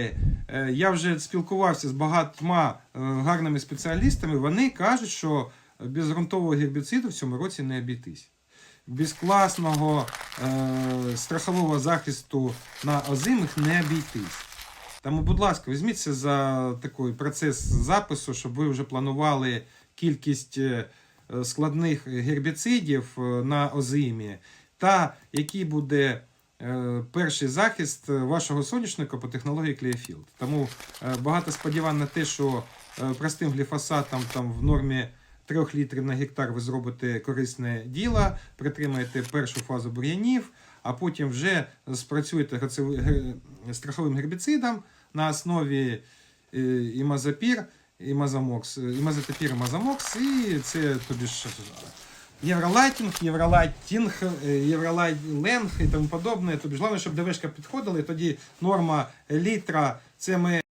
Е, Я вже спілкувався з багатьма е, гарними спеціалістами. Вони кажуть, що без ґрунтового гербіциду в цьому році не обійтись. Без класного е, страхового захисту на озимих не обійтись. Тому, будь ласка, візьміться за такий процес запису, щоб ви вже планували кількість е, складних гербіцидів на озимі, та який буде перший захист вашого соняшника по технології Clearfield. Тому е, багато сподівань на те, що е, простим гліфосатом там в нормі 3 літрів на гектар ви зробите корисне діло, притримаєте першу фазу бур'янів, а потім вже спрацюєте страховим гербіцидом на основі е, імазопір, імазомокс, імазотопір, імазомокс, і це тобі ж євролайтінг, євролайтінг, е, і тому подобне. Тобі ж головне, щоб ДВшка підходила, і тоді норма літра, це ми